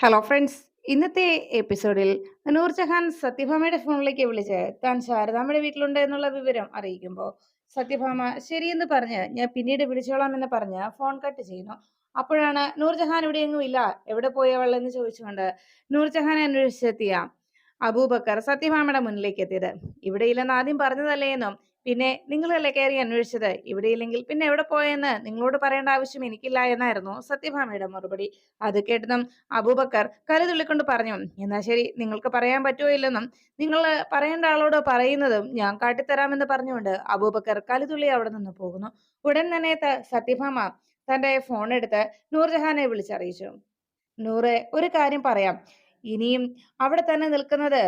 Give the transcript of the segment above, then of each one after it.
Hello friends. ഇന്നത്തെ എപ്പിസോഡിൽ നൂർജഹാൻ സത്യഭാമയുടെ ഫോണിലേക്ക് വിളിച്ച് താൻ ശാരദാമ്മയുടെ വീട്ടിലുണ്ട് എന്നുള്ള വിവരം അറിയിക്കുമ്പോൾ സത്യഭാമ ശരിയെന്ന് പറഞ്ഞ് ഞാൻ പിന്നീട് വിളിച്ചോളാം എന്ന് പറഞ്ഞ് ഫോൺ കട്ട് ചെയ്യുന്നു. അപ്പോഴാണ് നൂർജഹാൻ ഇവിടെയെങ്ങും ഇല്ല. എവിടെ പോയവളെന്ന് ചോദിച്ചുകൊണ്ട് നൂർജഹാൻ അന്വേഷിച്ചെത്തിയ അബൂബക്കർ സത്യഭാമയുടെ മുന്നിലേക്ക് എത്തിയത്. ഇവിടെ ഇല്ലെന്ന് ആദ്യം പറഞ്ഞതല്ലേ എന്നും പിന്നെ നിങ്ങളല്ലേ കയറി അന്വേഷിച്ചത്? ഇവിടെ ഇല്ലെങ്കിൽ പിന്നെ എവിടെ പോയെന്ന്? നിങ്ങളോട് പറയേണ്ട ആവശ്യം എനിക്കില്ല എന്നായിരുന്നു സത്യഭാമയുടെ മറുപടി. അത് കേട്ടതും അബൂബക്കർ കരുതുള്ളിക്കൊണ്ട് പറഞ്ഞു എന്നാ ശരി നിങ്ങൾക്ക് പറയാൻ പറ്റുമോ ഇല്ലെന്നും നിങ്ങൾ പറയേണ്ട ആളോട് പറയുന്നതും ഞാൻ കാട്ടിത്തരാമെന്ന് പറഞ്ഞുകൊണ്ട് അബൂബക്കർ കലുതുള്ളി അവിടെ നിന്ന് പോകുന്നു. ഉടൻ തന്നെ സത്യഭാമ തന്റെ ഫോൺ എടുത്ത് നൂർജഹാനെ വിളിച്ചറിയിച്ചു. നൂറെ ഒരു കാര്യം പറയാം. ഇനിയും അവിടെ തന്നെ നിൽക്കുന്നത്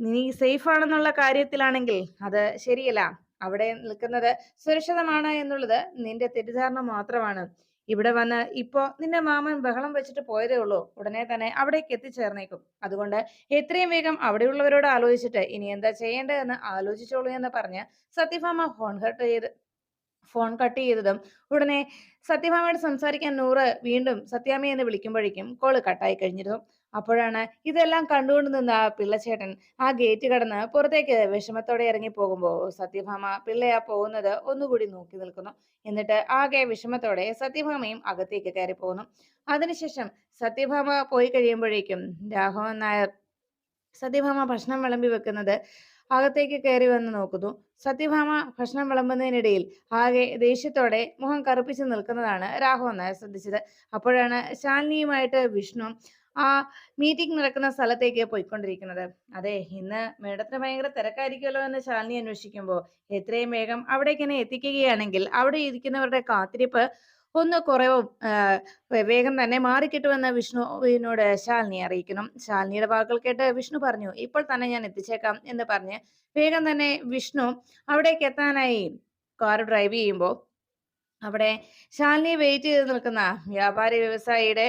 നീ സേഫ് ആണെന്നുള്ള കാര്യത്തിലാണെങ്കിൽ അത് ശരിയല്ല. അവിടെ നിൽക്കുന്നത് സുരക്ഷിതമാണ് എന്നുള്ളത് നിന്റെ തെറ്റിദ്ധാരണ മാത്രമാണ്. ഇവിടെ വന്ന് ഇപ്പോ നിന്റെ മാമൻ ബഹളം വെച്ചിട്ട് പോയതേ ഉള്ളൂ. ഉടനെ തന്നെ അവിടേക്ക് എത്തിച്ചേർന്നേക്കും. അതുകൊണ്ട് എത്രയും വേഗം അവിടെയുള്ളവരോട് ആലോചിച്ചിട്ട് ഇനി എന്താ ചെയ്യേണ്ടതെന്ന് ആലോചിച്ചോളൂ എന്ന് പറഞ്ഞ് സത്യഭാമ ഫോൺ കട്ട് ചെയ്ത് ഫോൺ കട്ട് ചെയ്തതും ഉടനെ സത്യഭാമയോട് സംസാരിക്കാൻ നൂറ് വീണ്ടും സത്യാമ്മ എന്ന് വിളിക്കുമ്പോഴേക്കും കോൾ കട്ടായി കഴിഞ്ഞിരുന്നു. അപ്പോഴാണ് ഇതെല്ലാം കണ്ടുകൊണ്ട് നിന്ന പിള്ളച്ചേട്ടൻ ആ ഗേറ്റ് കടന്ന് പുറത്തേക്ക് വിഷമത്തോടെ ഇറങ്ങി പോകുമ്പോൾ സത്യഭാമ പിള്ളയാ പോകുന്നത് ഒന്നുകൂടി നോക്കി നിൽക്കുന്നു. എന്നിട്ട് ആകെ വിഷമത്തോടെ സത്യഭാമയും അകത്തേക്ക് കയറി പോകുന്നു. അതിനുശേഷം സത്യഭാമ പോയി കഴിയുമ്പോഴേക്കും രാഘവൻ നായർ സത്യഭാമ ഭക്ഷണം വിളമ്പി വെക്കുന്നത് അകത്തേക്ക് കയറി വന്ന് നോക്കുന്നു. സത്യഭാമ ഭക്ഷണം വിളമ്പുന്നതിനിടയിൽ ആകെ ദേഷ്യത്തോടെ മുഖം കറുപ്പിച്ച് നിൽക്കുന്നതാണ് രാഘവൻ നായർ ശ്രദ്ധിച്ചത്. അപ്പോഴാണ് ശാലിനിയുമായിട്ട് വിഷ്ണു ആ മീറ്റിംഗ് നടക്കുന്ന സ്ഥലത്തേക്ക് പോയിക്കൊണ്ടിരിക്കുന്നത്. അതെ ഇന്ന് മേഡത്തിന് ഭയങ്കര തിരക്കായിരിക്കുമല്ലോ എന്ന് ശാലിനി അന്വേഷിക്കുമ്പോൾ. എത്രയും വേഗം അവിടേക്ക് എത്തിക്കുകയാണെങ്കിൽ അവിടെ ഇരിക്കുന്നവരുടെ കാത്തിരിപ്പ് ഒന്ന് കുറെ വേഗം തന്നെ മാറിക്കിട്ടുമെന്ന് വിഷ്ണുവിനോട് ശാലിനി അറിയിക്കുന്നു ശാലിനിയുടെ വാക്കുകൾ കേട്ട് വിഷ്ണു പറഞ്ഞു ഇപ്പോൾ തന്നെ ഞാൻ എത്തിച്ചേക്കാം എന്ന് പറഞ്ഞ് വേഗം തന്നെ വിഷ്ണു അവിടേക്ക് എത്താനായി കാർ ഡ്രൈവ് ചെയ്യുമ്പോൾ അവിടെ ശാലിനിയെ വെയിറ്റ് ചെയ്ത് നിൽക്കുന്ന വ്യാപാരി വ്യവസായിയുടെ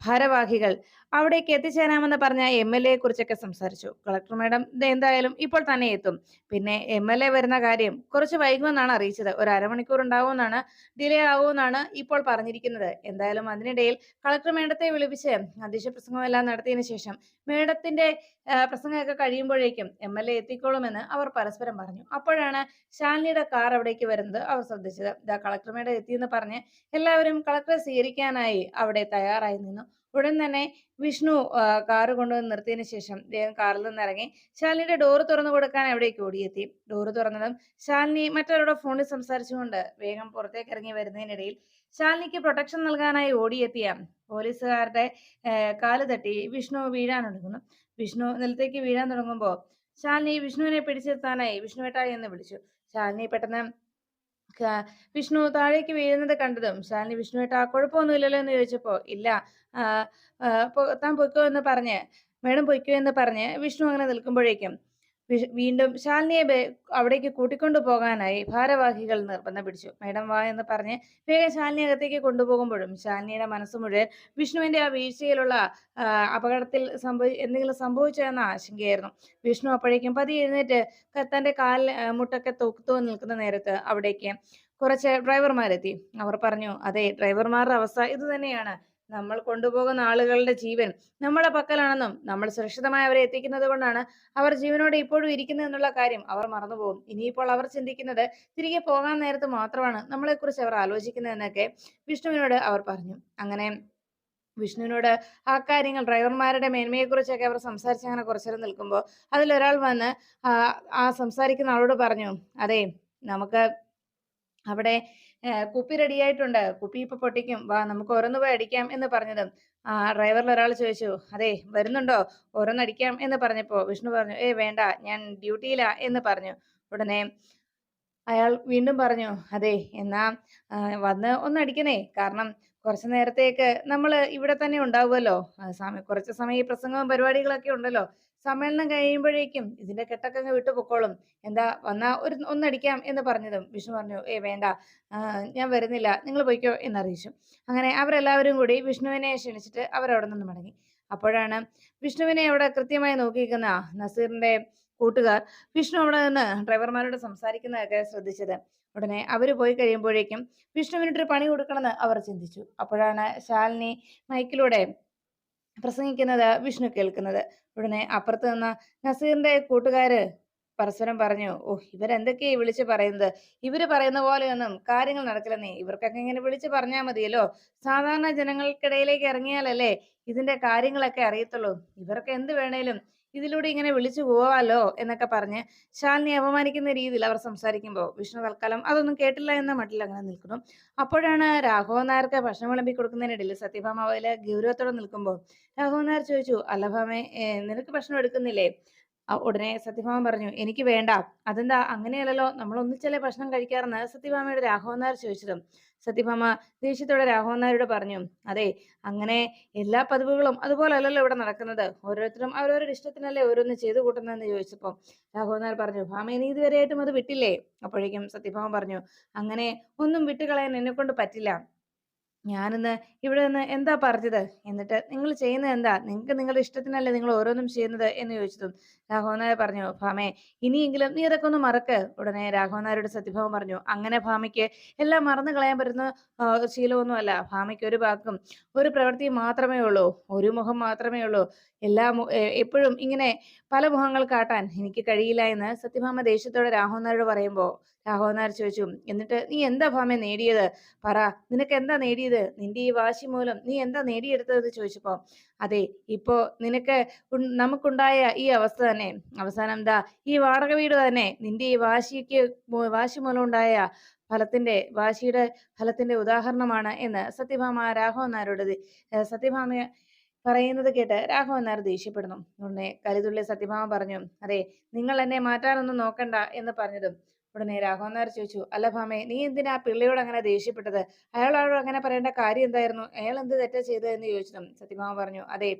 ഭാരവാഹികൾ അവിടേക്ക് എത്തിച്ചേരാമെന്ന് പറഞ്ഞ എം എൽ എയെ കുറിച്ചൊക്കെ സംസാരിച്ചു. കളക്ടർ മാഡം ഇത് എന്തായാലും ഇപ്പോൾ തന്നെ എത്തും. പിന്നെ എം എൽ എ വരുന്ന കാര്യം കുറച്ച് വൈകുമെന്നാണ് അറിയിച്ചത്. ഒരു അരമണിക്കൂർ ഉണ്ടാവുമെന്നാണ് ഡിലേ ആവുമെന്നാണ് ഇപ്പോൾ പറഞ്ഞിരിക്കുന്നത്. എന്തായാലും അതിനിടയിൽ കളക്ടർ മേഡത്തെ വിളിപ്പിച്ച് അധ്യക്ഷ പ്രസംഗമെല്ലാം നടത്തിയതിനു ശേഷം മേഡത്തിന്റെ പ്രസംഗമൊക്കെ കഴിയുമ്പോഴേക്കും എം എൽ എ എത്തിക്കോളുമെന്ന് അവർ പരസ്പരം പറഞ്ഞു. അപ്പോഴാണ് ശാലിനിയുടെ കാർ അവിടേക്ക് വരുന്നത് അവർ ശ്രദ്ധിച്ചത്. കളക്ടർ മേഡം എത്തിയെന്ന് പറഞ്ഞ് എല്ലാവരും കളക്ടറെ സ്വീകരിക്കാനായി അവിടെ തയ്യാറായി നിന്നു. ഉടൻ തന്നെ വിഷ്ണു കാറ് കൊണ്ടുവന്ന് നിർത്തിയതിനു ശേഷം അദ്ദേഹം കാറിൽ നിന്ന് ഇറങ്ങി ശാലിനിയുടെ ഡോറ് തുറന്നു കൊടുക്കാൻ അവിടേക്ക് ഓടിയെത്തി. ഡോറ് തുറന്നതും ശാലിനി മറ്റവരുടെ ഫോണിൽ സംസാരിച്ചുകൊണ്ട് വേഗം പുറത്തേക്ക് ഇറങ്ങി വരുന്നതിനിടയിൽ ശാലിനിക്ക് പ്രൊട്ടക്ഷൻ നൽകാനായി ഓടിയെത്തിയ പോലീസുകാരുടെ കാൽ തട്ടി വിഷ്ണു വീഴാൻ തുടങ്ങുന്നു. വിഷ്ണു നിലത്തേക്ക് വീഴാൻ തുടങ്ങുമ്പോൾ ശാലിനി വിഷ്ണുവിനെ പിടിച്ചെത്താനായി വിഷ്ണുവേട്ടായി എന്ന് വിളിച്ചു. ശാലിനി പെട്ടെന്ന് വിഷ്ണു താഴേക്ക് വീഴുന്നത് കണ്ടതും. ശാലിനി വിഷ്ണുവേട്ടാ കുഴപ്പമൊന്നുമില്ലല്ലോ എന്ന് ചോദിച്ചപ്പോ ഇല്ല. താൻ പൊയ്ക്കോ എന്ന് പറഞ്ഞ്. മേഡം പൊയ്ക്കോ എന്ന് പറഞ്ഞ് വിഷ്ണു അങ്ങനെ നിൽക്കുമ്പോഴേക്കും വീണ്ടും ശാലിനിയെ അവിടേക്ക് കൂട്ടിക്കൊണ്ടു പോകാനായി ഭാരവാഹികൾ നിർബന്ധം പിടിച്ചു. മേഡം വാ എന്ന് പറഞ്ഞ് വേഗം ശാലിനി അകത്തേക്ക് കൊണ്ടുപോകുമ്പോഴും ശാലിനിയുടെ മനസ്സ് മുഴുവൻ വിഷ്ണുവിന്റെ ആ വീഴ്ചയിലുള്ള അപകടത്തിൽ സംഭവി എന്തെങ്കിലും സംഭവിച്ചോ എന്ന ആശങ്കയായിരുന്നു. വിഷ്ണു അപ്പോഴേക്കും പതി എഴുന്നേറ്റ് തന്റെ കാൽ മുട്ടൊക്കെ തൂത്തു നിൽക്കുന്ന നേരത്ത് അവിടേക്ക് കുറച്ച് ഡ്രൈവർമാരെത്തി. അവർ പറഞ്ഞു അതെ ഡ്രൈവർമാരുടെ അവസ്ഥ ഇത് തന്നെയാണ് നമ്മൾ കൊണ്ടുപോകുന്ന ആളുകളുടെ ജീവൻ നമ്മുടെ പക്കലാണെന്നും നമ്മൾ സുരക്ഷിതമായി അവരെ എത്തിക്കുന്നത് കൊണ്ടാണ് അവർ ജീവനോടെ ഇപ്പോഴും ഇരിക്കുന്നത് എന്നുള്ള കാര്യം അവർ മറന്നുപോകും. ഇനിയിപ്പോൾ അവർ ചിന്തിക്കുന്നത് തിരികെ പോകാൻ നേരത്ത് മാത്രമാണ് നമ്മളെക്കുറിച്ച് അവർ ആലോചിക്കുന്നതെന്നൊക്കെ വിഷ്ണുവിനോട് അവർ പറഞ്ഞു. അങ്ങനെ വിഷ്ണുവിനോട് ആ കാര്യങ്ങൾ ഡ്രൈവർമാരുടെ മേന്മയെക്കുറിച്ചൊക്കെ അവർ സംസാരിച്ച് അങ്ങനെ കുറച്ചേരം നിൽക്കുമ്പോൾ അതിലൊരാൾ വന്ന് ആ സംസാരിക്കുന്ന ആളോട് പറഞ്ഞു അതെ നമുക്ക് അവിടെ കുപ്പി റെഡിയായിട്ടുണ്ട്. കുപ്പി ഇപ്പൊ പൊട്ടിക്കും. വാ നമുക്ക് ഓരോന്ന് പോയി അടിക്കാം എന്ന് പറഞ്ഞതും. ആ ഡ്രൈവറിൽ ഒരാൾ ചോദിച്ചു അതെ വരുന്നുണ്ടോ? ഓരോന്ന് അടിക്കാം എന്ന് പറഞ്ഞപ്പോ വിഷ്ണു പറഞ്ഞു ഏ വേണ്ട ഞാൻ ഡ്യൂട്ടിയിലാ എന്ന് പറഞ്ഞു. ഉടനെ അയാൾ വീണ്ടും പറഞ്ഞു അതെ എന്നാ വന്ന് ഒന്ന് അടിക്കണേ. കാരണം കുറച്ചു നേരത്തേക്ക് നമ്മൾ ഇവിടെ തന്നെ ഉണ്ടാവുമല്ലോ. സമയം കുറച്ച് സമയം ഈ പ്രസംഗവും പരിപാടികളൊക്കെ ഉണ്ടല്ലോ. സമ്മേളനം കഴിയുമ്പോഴേക്കും ഇതിന്റെ കെട്ടൊക്കെ അങ്ങ് വിട്ടു പൊക്കോളും. എന്താ വന്നാ ഒരു ഒന്നടിക്കാം എന്ന് പറഞ്ഞതും വിഷ്ണു പറഞ്ഞു ഏ വേണ്ട ഞാൻ വരുന്നില്ല നിങ്ങൾ പോയിക്കോ എന്നറിയിച്ചു. അങ്ങനെ അവരെല്ലാവരും കൂടി വിഷ്ണുവിനെ ക്ഷണിച്ചിട്ട് അവരവിടെ നിന്ന് മടങ്ങി. അപ്പോഴാണ് വിഷ്ണുവിനെ അവിടെ കൃത്യമായി നോക്കിയിരിക്കുന്ന നസീറിന്റെ കൂട്ടുകാർ വിഷ്ണു അവിടെ നിന്ന് ഡ്രൈവർമാരോട് സംസാരിക്കുന്നതൊക്കെ ശ്രദ്ധിച്ചത്. ഉടനെ അവർ പോയി കഴിയുമ്പോഴേക്കും വിഷ്ണുവിനൊരു പണി കൊടുക്കണമെന്ന് അവർ ചിന്തിച്ചു. അപ്പോഴാണ് ശാലിനി മൈക്കിലൂടെ പ്രസംഗിക്കുന്നത് വിഷ്ണു കേൾക്കുന്നത്. ഉടനെ അപ്പുറത്ത് നിന്ന് നസീറിന്റെ കൂട്ടുകാര് പരസ്പരം പറഞ്ഞു ഓ ഇവരെന്തൊക്കെയാ വിളിച്ചു പറയുന്നത്? ഇവർ പറയുന്ന പോലെയൊന്നും കാര്യങ്ങൾ നടക്കില്ലെന്നേ ഇവർക്കൊക്കെ ഇങ്ങനെ വിളിച്ചു പറഞ്ഞാൽ മതിയല്ലോ. സാധാരണ ജനങ്ങൾക്കിടയിലേക്ക് ഇറങ്ങിയാലല്ലേ ഇതിന്റെ കാര്യങ്ങളൊക്കെ അറിയത്തുള്ളൂ. ഇവർക്ക് എന്ത് വേണേലും ഇതിലൂടെ ഇങ്ങനെ വിളിച്ചു പോവാലോ എന്നൊക്കെ പറഞ്ഞ് ശാലിനി അപമാനിക്കുന്ന രീതിയിൽ അവർ സംസാരിക്കുമ്പോൾ വിഷ്ണു തൽക്കാലം അതൊന്നും കേട്ടില്ല എന്ന മട്ടിൽ അങ്ങനെ നിൽക്കുന്നു. അപ്പോഴാണ് രാഘവൻ നായർക്ക് ഭക്ഷണം വിളമ്പി കൊടുക്കുന്നതിനിടയിൽ സത്യഭാമ അതിലെ ഗൗരവത്തോടെ നിൽക്കുമ്പോൾ രാഘവൻ നായർ ചോദിച്ചു അല്ലഭാമെ നിനക്ക് ഭക്ഷണം എടുക്കുന്നില്ലേ? ഉടനെ സത്യഭാമൻ പറഞ്ഞു എനിക്ക് വേണ്ട. അതെന്താ അങ്ങനെയല്ലല്ലോ? നമ്മൾ ഒന്നിച്ചല്ലേ ഭക്ഷണം കഴിക്കാറെന്ന്? സത്യഭാമയോട് രാഘവൻ നായർ ചോദിച്ചതും സത്യഭാമ ദേഷ്യത്തോടെ രാഘവൻ നായരോട് പറഞ്ഞു അതെ അങ്ങനെ എല്ലാ പതിവുകളും അതുപോലെ അല്ലല്ലോ ഇവിടെ നടക്കുന്നത്. ഓരോരുത്തരും അവരവരുടെ ഇഷ്ടത്തിനല്ലേ ഓരോന്ന് ചെയ്തു കൂട്ടുന്നതെന്ന് ചോദിച്ചപ്പോൾ രാഘവൻ നായർ പറഞ്ഞു ഭാമയെ നീ ഇതുവരെയായിട്ടും അത് വിട്ടില്ലേ? അപ്പോഴേക്കും സത്യഭാമ പറഞ്ഞു അങ്ങനെ ഒന്നും വിട്ടുകളയാൻ എന്നെ കൊണ്ട് പറ്റില്ല. ഞാനിന്ന് ഇവിടെ നിന്ന് എന്താ പറഞ്ഞത്? എന്നിട്ട് നിങ്ങൾ ചെയ്യുന്നത് എന്താ? നിങ്ങൾക്ക് നിങ്ങളുടെ ഇഷ്ടത്തിനല്ലേ നിങ്ങൾ ഓരോന്നും ചെയ്യുന്നത് എന്ന് ചോദിച്ചതും രാഘവനായ പറഞ്ഞു ഭാമേ ഇനിയെങ്കിലും നീ അതൊക്കെ ഒന്ന് മറക്ക്. ഉടനെ രാഘവനായരുടെ സത്യഭാവം പറഞ്ഞു അങ്ങനെ ഭാമയ്ക്ക് എല്ലാം മറന്നു കളയാൻ പറ്റുന്ന ശീലമൊന്നുമല്ല. ഭാമയ്ക്ക് ഒരു വാക്കും ഒരു പ്രവൃത്തി മാത്രമേ ഉള്ളൂ ഒരു മുഖം മാത്രമേ ഉള്ളൂ. എല്ലാ എപ്പോഴും ഇങ്ങനെ പല മുഖങ്ങൾ കാട്ടാൻ എനിക്ക് കഴിയില്ല എന്ന് സത്യഭാമ ദേഷ്യത്തോടെ രാഘവനാരോട് പറയുമ്പോ പറയുമ്പോൾ രാഘവനാർ ചോദിച്ചു എന്നിട്ട് നീ എന്താ ഭാമ നേടിയത്? പറ നിനക്ക് എന്താ നേടിയത്? നിന്റെ ഈ വാശി മൂലം നീ എന്താ നേടിയെടുത്തതെന്ന് ചോദിച്ചപ്പോ അതെ ഇപ്പോ നിനക്ക് നമുക്കുണ്ടായ ഈ അവസ്ഥ തന്നെ. അവസാനം എന്താ ഈ വാടക വീട് തന്നെ. നിന്റെ ഈ വാശിക്ക് വാശി മൂലം ഉണ്ടായ ഫലത്തിന്റെ വാശിയുടെ ഫലത്തിന്റെ ഉദാഹരണമാണ് എന്ന് സത്യഭാമ രാഘവൻ നായരോട് സത്യഭാമ പറയുന്നത് കേട്ട് രാഘവൻ നായർ ദേഷ്യപ്പെടുന്നു. ഉടനെ കലിതുള്ളി സത്യഭാമ പറഞ്ഞു അതെ നിങ്ങൾ എന്നെ മാറ്റാനൊന്നും നോക്കണ്ട എന്ന് പറഞ്ഞതും ഉടനെ രാഘവൻ നായർ ചോദിച്ചു അല്ല ഭാമേ നീ എന്തിനാ പിള്ളയോട് അങ്ങനെ ദേഷ്യപ്പെട്ടത്? അയാളോട് അങ്ങനെ പറയേണ്ട കാര്യം എന്തായിരുന്നു? അയാൾ എന്ത് തെറ്റാ ചെയ്തത് എന്ന് ചോദിച്ചു. സത്യഭാമ പറഞ്ഞു അതെ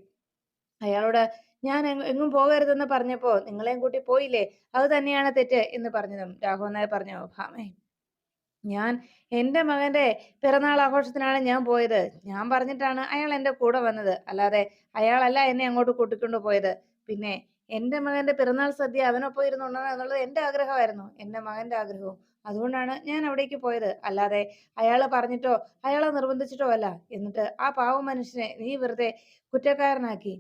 അയാളോട് ഞാൻ എങ്ങും പോകരുതെന്ന് പറഞ്ഞപ്പോ നിങ്ങളെയും കൂട്ടി പോയില്ലേ? അത് തന്നെയാണ് തെറ്റ് എന്ന് പറഞ്ഞതും രാഘവൻ നായർ പറഞ്ഞു ഭാമേ ഞാൻ എന്റെ മകന്റെ പിറന്നാൾ ആഘോഷത്തിനാണ് ഞാൻ പോയത്. ഞാൻ പറഞ്ഞിട്ടാണ് അയാൾ എന്റെ കൂടെ വന്നത്. അല്ലാതെ അയാളല്ല എന്നെ അങ്ങോട്ട് കൂട്ടിക്കൊണ്ടു പോയത്. പിന്നെ എന്റെ മകന്റെ പിറന്നാൾ സദ്യ അവനൊപ്പം ഇരുന്ന് ഉണ്ണണം എന്നുള്ളത് എന്റെ ആഗ്രഹമായിരുന്നു. എന്റെ മകന്റെ ആഗ്രഹവും. അതുകൊണ്ടാണ് ഞാൻ അവിടേക്ക് പോയത്. അല്ലാതെ അയാളെ പറഞ്ഞിട്ടോ അയാളെ നിർബന്ധിച്ചിട്ടോ അല്ല. എന്നിട്ട് ആ പാവ മനുഷ്യനെ നീ വെറുതെ കുറ്റക്കാരനാക്കി.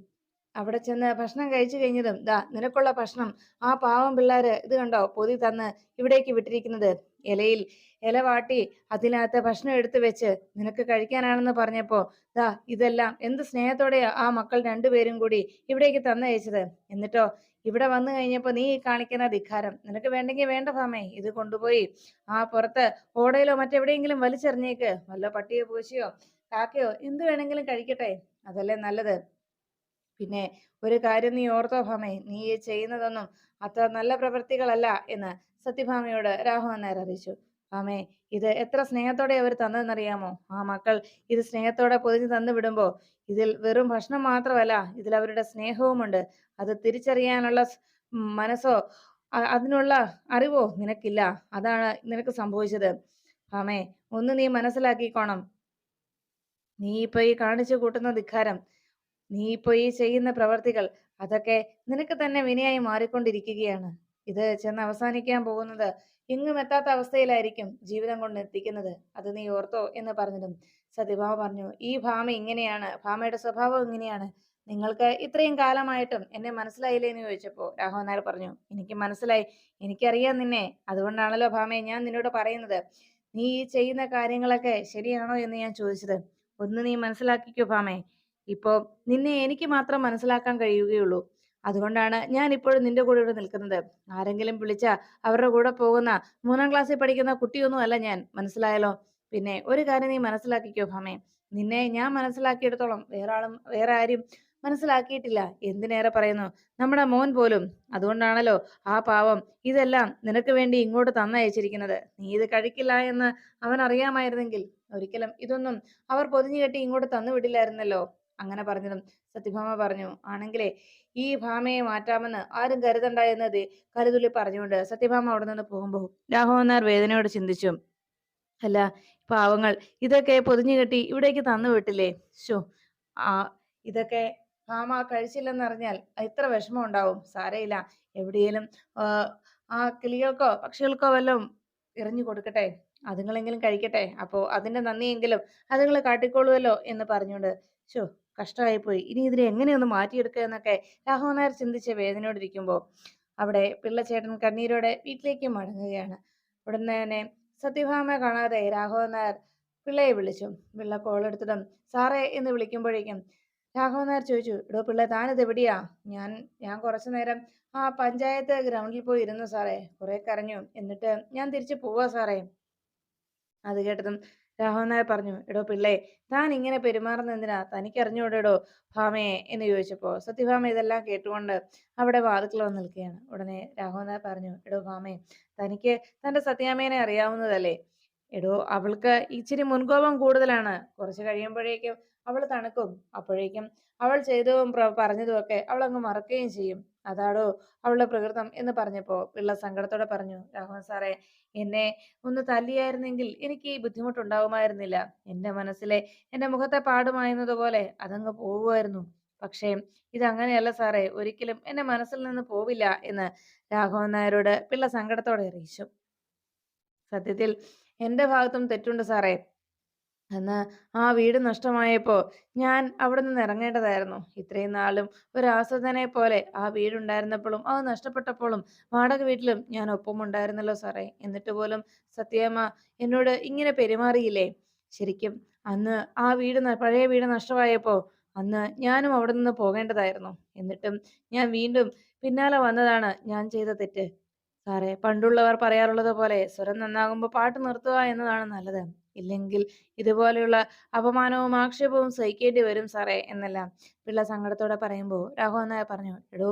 അവിടെ ചെന്ന് ഭക്ഷണം കഴിച്ചു കഴിഞ്ഞതും ദാ നിനക്കുള്ള ഭക്ഷണം ആ പാവം പിള്ളേര് ഇത് കണ്ടോ പൊതി തന്ന് ഇവിടേക്ക് വിട്ടിരിക്കുന്നത്. ഇലയിൽ ഇല വാട്ടി അതിനകത്ത് ഭക്ഷണം എടുത്തു വെച്ച് നിനക്ക് കഴിക്കാനാണെന്ന് പറഞ്ഞപ്പോ ദാ ഇതെല്ലാം എന്ത് സ്നേഹത്തോടെയാ ആ മക്കൾ രണ്ടുപേരും കൂടി ഇവിടേക്ക് തന്നയച്ചത് എന്നിട്ടോ ഇവിടെ വന്നു കഴിഞ്ഞപ്പോ നീ കാണിക്കുന്ന ധിക്കാരം നിനക്ക് വേണ്ടെങ്കിൽ വേണ്ട ഭാമേ ഇത് കൊണ്ടുപോയി. ആ പുറത്ത് ഓടയിലോ മറ്റെവിടെയെങ്കിലും വലിച്ചെറിഞ്ഞേക്ക് വല്ല പട്ടിയോ പൂച്ചയോ കാക്കയോ എന്ത് വേണമെങ്കിലും കഴിക്കട്ടെ അതല്ലേ നല്ലത്. പിന്നെ ഒരു കാര്യം നീ ഓർത്തോ ഭാമേ നീ ചെയ്യുന്നതൊന്നും അത്ര നല്ല പ്രവൃത്തികളല്ല എന്ന് സത്യഭാമയോട് രാഘവൻ നായർ അറിയിച്ചു. ആമേ ഇത് എത്ര സ്നേഹത്തോടെ അവർ തന്നതെന്നറിയാമോ? ആ മക്കൾ ഇത് സ്നേഹത്തോടെ പൊതിഞ്ഞു തന്നു വിടുമ്പോ ഇതിൽ വെറും ഭക്ഷണം മാത്രമല്ല ഇതിൽ അവരുടെ സ്നേഹവുമുണ്ട്. അത് തിരിച്ചറിയാനുള്ള മനസ്സോ അതിനുള്ള അറിവോ നിനക്കില്ല. അതാണ് നിനക്ക് സംഭവിച്ചത്. ഭാമേ ഒന്ന് നീ മനസ്സിലാക്കിക്കോണം. നീ ഇപ്പൊ ഈ കാണിച്ചു കൂട്ടുന്ന ധിക്കാരം നീ ഇപ്പൊ ഈ ചെയ്യുന്ന പ്രവർത്തികൾ അതൊക്കെ നിനക്ക് തന്നെ വിനയായി മാറിക്കൊണ്ടിരിക്കുകയാണ്. ഇത് ചെന്ന് അവസാനിക്കാൻ പോകുന്നത് എങ്ങും എത്താത്ത അവസ്ഥയിലായിരിക്കും ജീവിതം കൊണ്ട് എത്തിക്കുന്നത് അത് നീ ഓർത്തോ എന്ന് പറഞ്ഞതും സത്യഭാമ പറഞ്ഞു. ഈ ഭാമ ഇങ്ങനെയാണ് ഭാമയുടെ സ്വഭാവം ഇങ്ങനെയാണ്. നിങ്ങൾക്ക് ഇത്രയും കാലമായിട്ടും എന്നെ മനസ്സിലായില്ലേ എന്ന് ചോദിച്ചപ്പോ രാഘവൻ പറഞ്ഞു എനിക്ക് മനസ്സിലായി. എനിക്കറിയാം നിന്നെ. അതുകൊണ്ടാണല്ലോ ഭാമയെ ഞാൻ നിന്നോട് പറയുന്നത്. നീ ഈ ചെയ്യുന്ന കാര്യങ്ങളൊക്കെ ശരിയാണോ എന്ന് ഞാൻ ചോദിച്ചത്. ഒന്ന് നീ മനസ്സിലാക്കിക്കോ ഭാമേ. ഇപ്പോ നിന്നെ എനിക്ക് മാത്രം മനസ്സിലാക്കാൻ കഴിയുകയുള്ളൂ. അതുകൊണ്ടാണ് ഞാൻ ഇപ്പോഴും നിന്റെ കൂടെ ഇവിടെ നിൽക്കുന്നത്. ആരെങ്കിലും വിളിച്ച അവരുടെ കൂടെ പോകുന്ന മൂന്നാം ക്ലാസ്സിൽ പഠിക്കുന്ന കുട്ടിയൊന്നും അല്ല ഞാൻ. മനസ്സിലായല്ലോ? പിന്നെ ഒരു കാര്യം നീ മനസ്സിലാക്കിക്കോ ഭാമേ. നിന്നെ ഞാൻ മനസ്സിലാക്കിയെടുത്തോളം വേറെ ആളും വേറെ ആരും മനസ്സിലാക്കിയിട്ടില്ല. എന്തിനേറെ പറയുന്നു? നമ്മുടെ മോൻ പോലും. അതുകൊണ്ടാണല്ലോ ആ പാവം ഇതെല്ലാം നിനക്ക് വേണ്ടി ഇങ്ങോട്ട് തന്നയച്ചിരിക്കുന്നത്. നീ ഇത് കഴിക്കില്ല എന്ന് അവൻ അറിയാമായിരുന്നെങ്കിൽ ഒരിക്കലും ഇതൊന്നും അവർ പൊതിഞ്ഞു കെട്ടി ഇങ്ങോട്ട് തന്നു വിടില്ലായിരുന്നല്ലോ അങ്ങനെ പറഞ്ഞതും സത്യഭാമ പറഞ്ഞു. ആണെങ്കിലേ ഈ ഭാമയെ മാറ്റാമെന്ന് ആരും കരുതണ്ട എന്നത് കരുതുള്ളി പറഞ്ഞുകൊണ്ട് സത്യഭാമ അവിടെ നിന്ന് പോകുമ്പോൾ രാഘവനാർ വേദനയോട് ചിന്തിച്ചു. അല്ല പാവങ്ങൾ ഇതൊക്കെ പൊതിഞ്ഞു കെട്ടി ഇവിടേക്ക് തന്നു വിട്ടില്ലേ? ശോ ആ ഇതൊക്കെ ഭാമ കഴിച്ചില്ലെന്നറിഞ്ഞാൽ എത്ര വിഷമം ഉണ്ടാവും. സാരയില്ല എവിടെയെങ്കിലും ആ കിളികൾക്കോ പക്ഷികൾക്കോ വല്ലതും എറിഞ്ഞു കൊടുക്കട്ടെ. അതുങ്ങളെങ്കിലും കഴിക്കട്ടെ. അപ്പോ അതിന്റെ നന്ദിയെങ്കിലും അതുങ്ങൾ കാട്ടിക്കോളുമല്ലോ എന്ന് പറഞ്ഞുകൊണ്ട് ശോ കഷ്ടമായിപ്പോയി. ഇനി ഇതിനെ എങ്ങനെയൊന്ന് മാറ്റിയെടുക്കുക എന്നൊക്കെ രാഘവൻ നായർ ചിന്തിച്ച് വേദനയോടിരിക്കുമ്പോൾ അവിടെ പിള്ളച്ചേട്ടൻ കണ്ണീരോടെ വീട്ടിലേക്ക് മടങ്ങുകയാണ്. ഉടനെ തന്നെ സത്യഭാമ കാണാതെ രാഘവൻ നായർ പിള്ളയെ വിളിച്ചു. പിള്ള കോളെടുത്തിടും സാറേ എന്ന് വിളിക്കുമ്പോഴേക്കും രാഘവൻ നായർ ചോദിച്ചു എടോ പിള്ള താനിത് എവിടെയാ? ഞാൻ ഞാൻ കുറച്ചു നേരം ആ പഞ്ചായത്ത് ഗ്രൗണ്ടിൽ പോയി ഇരുന്നു സാറേ. കുറെ കരഞ്ഞു. എന്നിട്ട് ഞാൻ തിരിച്ചു പോവാ സാറേ. അത് കേട്ടതും രാഘവൻ പറഞ്ഞു എടോ പിള്ളേ താൻ ഇങ്ങനെ പെരുമാറുന്ന എന്തിനാ? തനിക്കറിഞ്ഞൂടെടോ ഭാമയെ? എന്ന് ചോദിച്ചപ്പോ സത്യഭാമ ഇതെല്ലാം കേട്ടുകൊണ്ട് അവിടെ വാതുക്കൾ വന്ന് നിൽക്കുകയാണ്. ഉടനെ രാഘവൻ പറഞ്ഞു എടോ ഭാമയെ തനിക്ക് തന്റെ സത്യാമേനെ അറിയാവുന്നതല്ലേ? എടോ അവൾക്ക് ഇച്ചിരി മുൻകോപം കൂടുതലാണ്. കുറച്ച് കഴിയുമ്പോഴേക്കും അവൾ തണുക്കും. അപ്പോഴേക്കും അവൾ ചെയ്തതും പറഞ്ഞതും ഒക്കെ അവൾ അങ്ങ് മറക്കുകയും ചെയ്യും. അതാടോ അവളുടെ പ്രകൃതം എന്ന് പറഞ്ഞപ്പോ പിള്ള സങ്കടത്തോടെ പറഞ്ഞു രാഘവൻ സാറേ എന്നെ ഒന്ന് തല്ലിയായിരുന്നെങ്കിൽ എനിക്ക് ഈ ബുദ്ധിമുട്ടുണ്ടാവുമായിരുന്നില്ല. എന്റെ മനസ്സിലെ എന്റെ മുഖത്തെ പാടുമായിരുന്നതുപോലെ അതങ്ങ് പോവുമായിരുന്നു. പക്ഷേ ഇതങ്ങനെയല്ല സാറേ ഒരിക്കലും എന്റെ മനസ്സിൽ നിന്ന് പോവില്ല എന്ന് രാഘവൻ നായരോട് പിള്ള സങ്കടത്തോടെ അറിയിച്ചു സത്യത്തിൽ എന്റെ ഭാഗത്തും തെറ്റുണ്ട് സാറേ. അന്ന് ആ വീട് നഷ്ടമായപ്പോ ഞാൻ അവിടെ നിന്ന് ഇറങ്ങേണ്ടതായിരുന്നു. ഇത്രയും നാളും ഒരു ആസ്വദനെ പോലെ ആ വീടുണ്ടായിരുന്നപ്പോഴും അത് നഷ്ടപ്പെട്ടപ്പോഴും വാടക വീട്ടിലും ഞാൻ ഒപ്പം ഉണ്ടായിരുന്നല്ലോ സാറേ. എന്നിട്ട് പോലും സത്യമ്മ എന്നോട് ഇങ്ങനെ പെരുമാറിയില്ലേ? ശരിക്കും അന്ന് ആ വീട് പഴയ വീട് നഷ്ടമായപ്പോ അന്ന് ഞാനും അവിടെ നിന്ന് പോകേണ്ടതായിരുന്നു. എന്നിട്ടും ഞാൻ വീണ്ടും പിന്നാലെ വന്നതാണ് ഞാൻ ചെയ്ത തെറ്റ്. സാറേ പണ്ടുള്ളവർ പറയാറുള്ളത് പോലെ സ്വരം നന്നാകുമ്പോൾ പാട്ട് നിർത്തുക എന്നതാണ് നല്ലത്. ഇല്ലെങ്കിൽ ഇതുപോലെയുള്ള അപമാനവും ആക്ഷേപവും സഹിക്കേണ്ടി വരും സാറേ എന്നെല്ലാം. പിള്ള സങ്കടത്തോടെ പറയുമ്പോൾ രാഘവൻ നായർ പറഞ്ഞു എടോ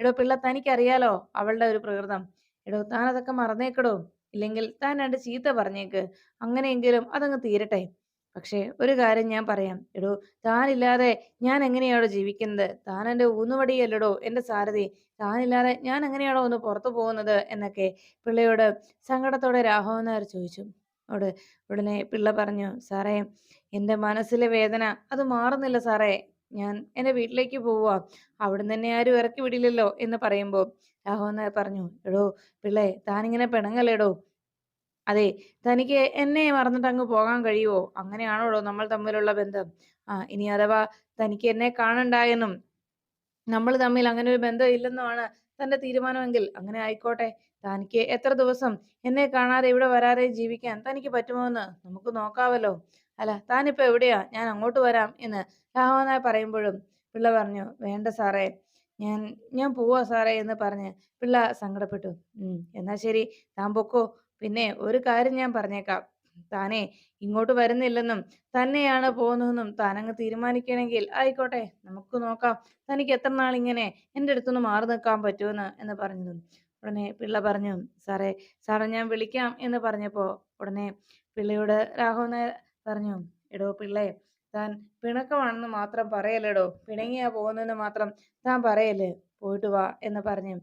എടോ പിള്ള തനിക്കറിയാലോ അവളുടെ ഒരു പ്രകൃതം. എടോ താൻ അതൊക്കെ മറന്നേക്കടോ. ഇല്ലെങ്കിൽ താൻ രണ്ട് ചീത്ത പറഞ്ഞേക്ക്. അങ്ങനെയെങ്കിലും അതങ്ങ് തീരട്ടെ. പക്ഷേ ഒരു കാര്യം ഞാൻ പറയാം. എടോ താനില്ലാതെ ഞാൻ എങ്ങനെയാണോ ജീവിക്കുന്നത്? താൻ എന്റെ ഊന്നുവടിയല്ലടോ എന്റെ സാരഥി. താനില്ലാതെ ഞാൻ എങ്ങനെയാണോ ഒന്ന് പുറത്തു പോകുന്നത്? എന്നൊക്കെ പിള്ളയോട് സങ്കടത്തോടെ രാഘവൻ നായർ ചോദിച്ചു. അവിടെ ഉടനെ പിള്ള പറഞ്ഞു സാറേ എന്റെ മനസ്സിലെ വേദന അത് മാറുന്നില്ല സാറേ. ഞാൻ എന്റെ വീട്ടിലേക്ക് പോവുക അവിടെ തന്നെ ആരും ഇറക്കി വിടില്ലല്ലോ എന്ന് പറയുമ്പോൾ രാഘവൻ പറഞ്ഞു എടോ പിള്ളേ താനിങ്ങനെ പിണങ്ങല്ലേടോ? അതെ തനിക്ക് എന്നെ മറന്നിട്ട് അങ്ങ് പോകാൻ കഴിയുമോ അങ്ങനെയാണോടോ നമ്മൾ തമ്മിലുള്ള ബന്ധം? ആ ഇനി അഥവാ തനിക്ക് എന്നെ കാണണ്ടായെന്നും നമ്മൾ തമ്മിൽ അങ്ങനെ ഒരു ബന്ധം ഇല്ലെന്നുമാണ് തന്റെ തീരുമാനമെങ്കിൽ അങ്ങനെ ആയിക്കോട്ടെ. തനിക്ക് എത്ര ദിവസം എന്നെ കാണാതെ ഇവിടെ വരാതെ ജീവിക്കാൻ തനിക്ക് പറ്റുമോ എന്ന് നമുക്ക് നോക്കാവല്ലോ. അല്ല താനിപ്പോ എവിടെയാ? ഞാൻ അങ്ങോട്ട് വരാം എന്ന് രാഘവനായ പറയുമ്പോഴും പിള്ള പറഞ്ഞു വേണ്ട സാറേ ഞാൻ ഞാൻ പോവാ സാറേ എന്ന് പറഞ്ഞ് പിള്ള സങ്കടപ്പെട്ടു. എന്നാ ശരി താൻ പൊക്കോ. പിന്നെ ഒരു കാര്യം ഞാൻ പറഞ്ഞേക്കാം. താനെ ഇങ്ങോട്ട് വരുന്നില്ലെന്നും തന്നെയാണ് പോകുന്നതെന്നും താനങ്ങ് തീരുമാനിക്കണമെങ്കിൽ ആയിക്കോട്ടെ നമുക്ക് നോക്കാം. തനിക്ക് എത്ര ഇങ്ങനെ എന്റെ അടുത്തുനിന്ന് മാറി നിൽക്കാൻ പറ്റുമെന്ന് എന്ന് പറഞ്ഞു ഉടനെ പിള്ള പറഞ്ഞു സാറേ സാറെ ഞാൻ വിളിക്കാം എന്ന് പറഞ്ഞപ്പോ ഉടനെ പിള്ളയോട് രാഘവൻ പറഞ്ഞു എടോ പിള്ളേ താൻ പിണക്കമാണെന്ന് മാത്രം പറയല്ലേടോ? പിണങ്ങിയാ പോകുന്നെന്ന് മാത്രം താൻ പറയല്ലേ? പോയിട്ട് വാ എന്ന് പറഞ്ഞു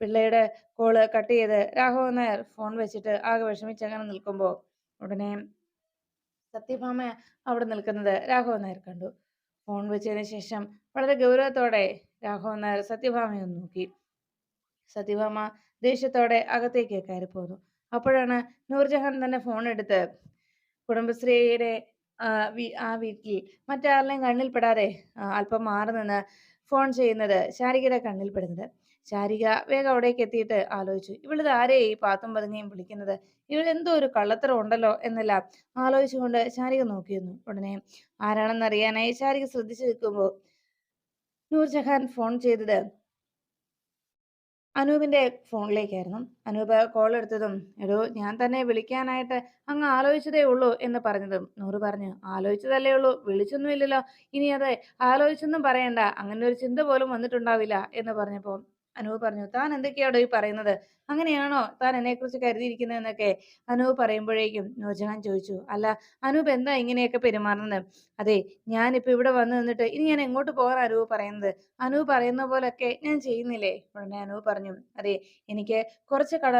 പിള്ളയുടെ കോൾ കട്ട് ചെയ്ത് രാഘവൻ നായർ ഫോൺ വെച്ചിട്ട് ആകെ വിഷമിച്ച് അങ്ങനെ നിൽക്കുമ്പോൾ ഉടനെ സത്യഭാമ അവിടെ നിൽക്കുന്നത് രാഘവൻ നായർ കണ്ടു. ഫോൺ വെച്ചതിന് ശേഷം വളരെ ഗൗരവത്തോടെ രാഘവൻ നായർ സത്യഭാമയെ നോക്കി. സത്യഭാമ ദേഷ്യത്തോടെ അകത്തേക്ക് കയറി പോന്നു. അപ്പോഴാണ് നൂർജഹാൻ തന്നെ ഫോൺ എടുത്ത് കുടുംബശ്രീയുടെ ആ, വീട്ടിൽ മറ്റാരുടെയും കണ്ണിൽപ്പെടാതെ അല്പം മാറി നിന്ന് ഫോൺ ചെയ്യുന്നത് ശാരികയുടെ കണ്ണിൽപ്പെടുന്നത് ശാരിക വേഗം അവിടേക്ക് എത്തിയിട്ട് ആലോചിച്ചു. ഇവളിത് ആരെയും ഈ പാത്തും പതുങ്ങയും വിളിക്കുന്നത്? എന്തോ ഒരു കള്ളത്തരം ഉണ്ടല്ലോ എന്നെല്ലാം ആലോചിച്ചുകൊണ്ട് ശാരിക നോക്കിയിരുന്നു ഉടനെ ആരാണെന്ന് അറിയാനായി ശാരിക ശ്രദ്ധിച്ചു നിൽക്കുമ്പോൾ നൂർജഹാൻ ഫോൺ ചെയ്തത് അനൂപിന്റെ ഫോണിലേക്കായിരുന്നു. അനൂപ് കോൾ എടുത്തതും എടോ ഞാൻ തന്നെ വിളിക്കാനായിട്ട് അങ്ങ് ആലോചിച്ചതേ ഉള്ളൂ എന്ന് പറഞ്ഞതും. നൂറ് പറഞ്ഞു ആലോചിച്ചതല്ലേ ഉള്ളൂ വിളിച്ചൊന്നുമില്ലല്ലോ ഇനി അത് ആലോചിച്ചൊന്നും പറയണ്ട. അങ്ങനെ ഒരു ചിന്ത പോലും വന്നിട്ടുണ്ടാവില്ല എന്ന് പറഞ്ഞപ്പോ അനൂപ് പറഞ്ഞു താൻ എന്തൊക്കെയാടോ ഈ പറയുന്നത്? അങ്ങനെയാണോ താൻ എന്നെക്കുറിച്ച് കരുതിയിരിക്കുന്നതെന്നൊക്കെ അനൂപ് പറയുമ്പോഴേക്കും നൂർജഹാൻ ചോദിച്ചു. അല്ല അനൂപ് എന്താ ഇങ്ങനെയൊക്കെ പെരുമാറുന്നത്? അതെ ഞാനിപ്പോ ഇവിടെ വന്നു നിന്നിട്ട് ഇനി ഞാൻ എങ്ങോട്ട് പോകാൻ അനൂപ് പറയുന്നത്? അനൂപ് പറയുന്ന പോലൊക്കെ ഞാൻ ചെയ്യുന്നില്ലേ? ഉടനെ അനൂപ് പറഞ്ഞു. അതെ എനിക്ക് കുറച്ച് കട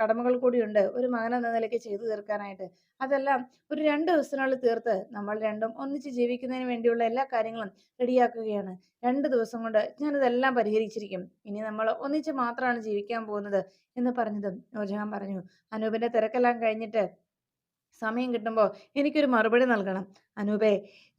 കടമകൾ കൂടിയുണ്ട് ഒരു മകൻ എന്ന നിലയ്ക്ക് ചെയ്തു തീർക്കാനായിട്ട്. അതെല്ലാം ഒരു രണ്ട് ദിവസത്തിനുള്ളിൽ തീർത്ത് നമ്മൾ രണ്ടും ഒന്നിച്ച് ജീവിക്കുന്നതിന് വേണ്ടിയുള്ള എല്ലാ കാര്യങ്ങളും റെഡിയാക്കുകയാണ്. രണ്ട് ദിവസം കൊണ്ട് ഞാനിതെല്ലാം പരിഹരിച്ചിരിക്കും. ഇനി നമ്മൾ ഒന്നിച്ച് മാത്രമാണ് ജീവിക്കാൻ പോകുന്നത്. എന്ന് പറഞ്ഞതും നൂർജഹാൻ പറഞ്ഞു. അനൂപിന്റെ തിരക്കെല്ലാം കഴിഞ്ഞിട്ട് സമയം കിട്ടുമ്പോൾ എനിക്കൊരു മറുപടി നൽകണം. അനൂപേ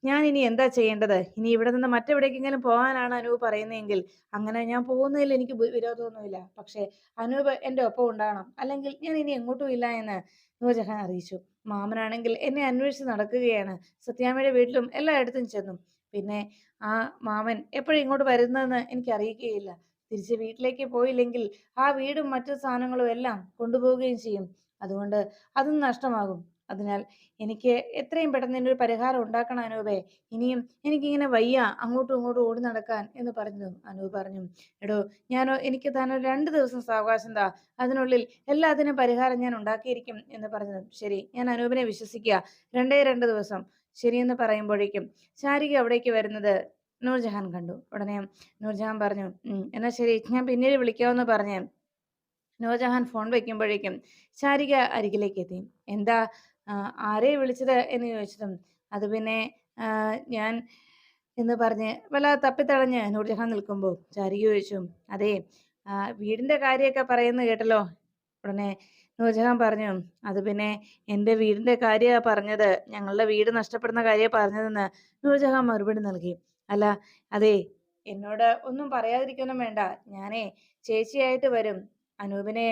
ഞാൻ ഇനി എന്താ ചെയ്യേണ്ടത്? ഇനി ഇവിടെ നിന്ന് മറ്റെവിടേക്കെങ്കിലും പോകാനാണ് അനൂപ് പറയുന്നതെങ്കിൽ അങ്ങനെ ഞാൻ പോകുന്നതിൽ എനിക്ക് വിരോധമൊന്നുമില്ല. പക്ഷേ അനൂപ് എന്റെ ഒപ്പം ഉണ്ടാകണം. അല്ലെങ്കിൽ ഞാൻ ഇനി എങ്ങോട്ടും ഇല്ല എന്ന് നൂർജഹാൻ അറിയിച്ചു. മാമനാണെങ്കിൽ എന്നെ അന്വേഷിച്ച് നടക്കുകയാണ്. സത്യാമ്മയുടെ വീട്ടിലും എല്ലായിടത്തും ചെന്നു. പിന്നെ ആ മാമൻ എപ്പോഴും ഇങ്ങോട്ട് വരുന്നതെന്ന് എനിക്ക് അറിയിക്കുകയില്ല തിരിച്ച് വീട്ടിലേക്ക് പോയില്ലെങ്കിൽ ആ വീടും മറ്റു സാധനങ്ങളും എല്ലാം കൊണ്ടുപോവുകയും ചെയ്യും. അതുകൊണ്ട് അതും നഷ്ടമാകും. അതിനാൽ എനിക്ക് എത്രയും പെട്ടെന്ന് ഇതിനൊരു പരിഹാരം ഉണ്ടാക്കണം അനൂപേ. ഇനിയും എനിക്കിങ്ങനെ വയ്യ അങ്ങോട്ടും ഇങ്ങോട്ടും ഓടി നടക്കാൻ എന്ന് പറഞ്ഞു അനൂപ് പറഞ്ഞു. എടോ ഞാനോ എനിക്ക് താനോ രണ്ട് ദിവസം സാവകാശം താ. അതിനുള്ളിൽ എല്ലാത്തിനും പരിഹാരം ഞാൻ ഉണ്ടാക്കിയിരിക്കും എന്ന് പറഞ്ഞു ശരി ഞാൻ അനൂപിനെ വിശ്വസിക്കുക. രണ്ടേ രണ്ട് ദിവസം. ശരിയെന്ന് പറയുമ്പോഴേക്കും ശാരിക അവിടേക്ക് വരുന്നത് നൂർജഹാൻ കണ്ടു. ഉടനെ നൂർജഹാൻ പറഞ്ഞു എന്നാൽ എന്നാ ശരി ഞാൻ പിന്നീട് വിളിക്കാമെന്ന് പറഞ്ഞ് നൂർജഹാൻ ഫോൺ വയ്ക്കുമ്പോഴേക്കും ശാരിക അരികിലേക്ക് എത്തി. എന്താ ആരെ വിളിച്ചത്? എന്ന് ചോദിച്ചതും അത് പിന്നെ ഞാൻ എന്ന് പറഞ്ഞ് വല്ല തപ്പിത്തടഞ്ഞ് നൂർജഹാൻ നിൽക്കുമ്പോൾ ചാരിക ചോദിച്ചു അതെ വീടിന്റെ കാര്യമൊക്കെ പറയുന്നു കേട്ടല്ലോ? ഉടനെ നൂർജഹാൻ പറഞ്ഞു അത് പിന്നെ എന്റെ വീടിന്റെ കാര്യമാണ് പറഞ്ഞത്. ഞങ്ങളുടെ വീട് നഷ്ടപ്പെടുന്ന കാര്യമാണ് പറഞ്ഞതെന്ന് നൂർജഹാൻ മറുപടി നൽകി. അല്ല അതെ. എന്നോട് ഒന്നും പറയാതിരിക്കൊന്നും വേണ്ട. ഞാനേ ചേച്ചിയായിട്ട് വരും. അനൂപിനെ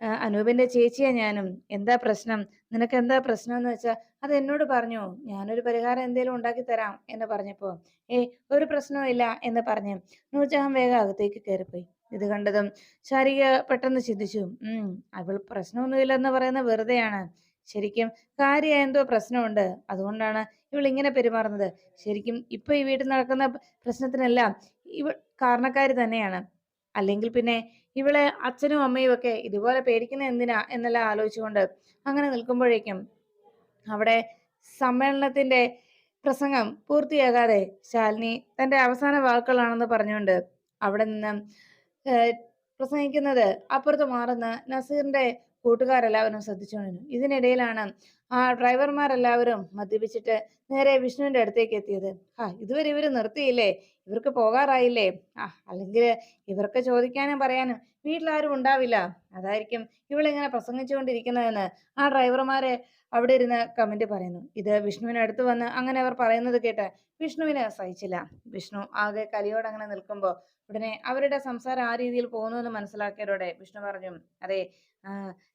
ആ, അനൂപിന്റെ ചേച്ചിയാ ഞാനും. എന്താ പ്രശ്നം? നിനക്ക് എന്താ പ്രശ്നം എന്ന് വെച്ചാൽ അത് എന്നോട് പറഞ്ഞു. ഞാനൊരു പരിഹാരം എന്തേലും ഉണ്ടാക്കി തരാം എന്ന് പറഞ്ഞപ്പോ ഏയ് ഒരു പ്രശ്നവും ഇല്ല എന്ന് പറഞ്ഞു നൂർജഹാൻ വേഗം അകത്തേക്ക് കയറിപ്പോയി. ഇത് കണ്ടതും ശാരിക പെട്ടെന്ന് ചിന്തിച്ചു. ഉം അവൾ പ്രശ്നമൊന്നുമില്ലെന്ന് പറയുന്നത് വെറുതെയാണ്. ശരിക്കും കാര്യമായ എന്തോ പ്രശ്നമുണ്ട്. അതുകൊണ്ടാണ് ഇവൾ ഇങ്ങനെ പെരുമാറുന്നത്. ശരിക്കും ഇപ്പൊ ഈ വീട്ടിൽ നടക്കുന്ന പ്രശ്നത്തിനെല്ലാം ഇവ കാരണക്കാരി തന്നെയാണ്. അല്ലെങ്കിൽ പിന്നെ ഇവളെ അച്ഛനും അമ്മയും ഒക്കെ ഇതുപോലെ പേടിക്കുന്ന എന്തിനാ എന്നെല്ലാം ആലോചിച്ചുകൊണ്ട് അങ്ങനെ നിൽക്കുമ്പോഴേക്കും അവിടെ സമ്മേളനത്തിന്റെ പ്രസംഗം പൂർത്തിയാകാതെ ശാലിനി തന്റെ അവസാന വാക്കുകളാണെന്ന് പറഞ്ഞുകൊണ്ട് അവിടെ നിന്ന് പ്രസംഗിക്കുന്നത് അപ്പുറത്ത് മാറുന്ന നസീറിന്റെ കൂട്ടുകാരെല്ലാവരും ശ്രദ്ധിച്ചുകൊണ്ടിരുന്നു. ഇതിനിടയിലാണ് ആ ഡ്രൈവർമാരെല്ലാവരും മദ്യപിച്ചിട്ട് നേരെ വിഷ്ണുവിന്റെ അടുത്തേക്ക് എത്തിയത്. ആ ഇതുവരെ ഇവർ നിർത്തിയില്ലേ? ഇവർക്ക് പോകാറായില്ലേ? ആ അല്ലെങ്കിൽ ഇവർക്ക് ചോദിക്കാനും പറയാനും വീട്ടിലാരും ഉണ്ടാവില്ല. അതായിരിക്കും ഇവളിങ്ങനെ പ്രസംഗിച്ചുകൊണ്ടിരിക്കുന്നതെന്ന് ആ ഡ്രൈവർമാരെ അവിടെ ഇരുന്ന് കമന്റ് പറയുന്നു. ഇത് വിഷ്ണുവിന് അടുത്ത് വന്ന് അങ്ങനെ അവർ പറയുന്നത് കേട്ട് വിഷ്ണുവിനെ സഹിച്ചില്ല. വിഷ്ണു ആകെ കലിയോട് അങ്ങനെ നിൽക്കുമ്പോൾ ഉടനെ അവരുടെ സംസാരം ആ രീതിയിൽ പോകുന്നു എന്ന് മനസ്സിലാക്കിയതോടെ വിഷ്ണു പറഞ്ഞു അതെ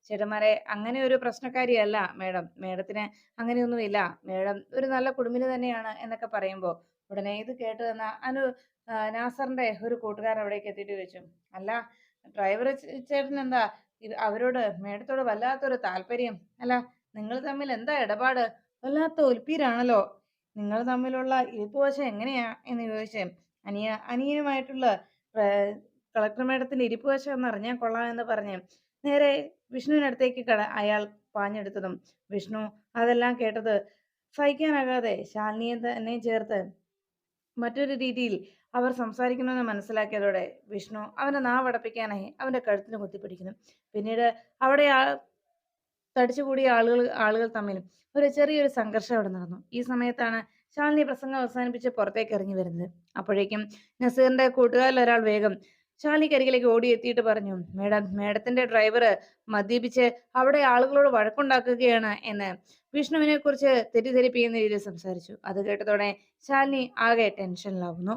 ചേട്ടന്മാരെ അങ്ങനെ ഒരു പ്രശ്നക്കാരിയല്ല മേഡം. മേഡത്തിന് അങ്ങനെയൊന്നുമില്ല. മേഡം ഒരു നല്ല കുടുംബിനി തന്നെയാണ് എന്നൊക്കെ പറയുമ്പോൾ ഉടനെ ഇത് കേട്ട് തന്ന അനു നാസറിന്റെ ഒരു കൂട്ടുകാരൻ അവിടേക്ക് എത്തിയിട്ട് ചോദിച്ചു. അല്ല ഡ്രൈവർ ചേട്ടൻ എന്താ? അവരോട് മേഡത്തോട് വല്ലാത്തൊരു താല്പര്യം. അല്ല നിങ്ങൾ തമ്മിൽ എന്താ ഇടപാട്? വല്ലാത്ത ഒൽപ്പീരാണല്ലോ. നിങ്ങൾ തമ്മിലുള്ള ഇരിപ്പുവശം എങ്ങനെയാ? എന്ന് ചോദിച്ചു. അനിയ അനിയനുമായിട്ടുള്ള കളക്ടർ മേഡത്തിന്റെ ഇരിപ്പുവശം എന്ന് അറിഞ്ഞാൽ കൊള്ളാം എന്ന് പറഞ്ഞ് നേരെ വിഷ്ണുവിനടുത്തേക്ക് കട അയാൾ പാഞ്ഞെടുത്തതും വിഷ്ണു അതെല്ലാം കേട്ടത് സഹിക്കാനാകാതെ ശാലിനിയെ തന്നെ ചേർത്ത് മറ്റൊരു രീതിയിൽ അവർ സംസാരിക്കണമെന്ന് മനസ്സിലാക്കിയതോടെ വിഷ്ണു അവനെ നാവടപ്പിക്കാനായി അവന്റെ കഴുത്തിന് കുത്തിപ്പിടിക്കുന്നു. പിന്നീട് അവിടെ തടിച്ചുകൂടിയ ആളുകൾ ആളുകൾ തമ്മിൽ ഒരു ചെറിയൊരു സംഘർഷം അവിടെ നടന്നു. ഈ സമയത്താണ് ശാലിനി പ്രസംഗം അവസാനിപ്പിച്ച് പുറത്തേക്ക് ഇറങ്ങി വരുന്നത്. അപ്പോഴേക്കും നസീറിന്റെ കൂട്ടുകാരിൽ ഒരാൾ വേഗം ശാലിനിക്കരികിലേക്ക് ഓടിയെത്തിയിട്ട് പറഞ്ഞു മേഡം മേഡത്തിന്റെ ഡ്രൈവർ മദ്യപിച്ച് അവിടെ ആളുകളോട് വഴക്കുണ്ടാക്കുകയാണ് എന്ന് വിഷ്ണുവിനെ കുറിച്ച് തെറ്റിദ്ധരിപ്പിക്കുന്ന രീതിയിൽ സംസാരിച്ചു. അത് കേട്ടതോടെ ശാലിനി ആകെ ടെൻഷനിലാവുന്നു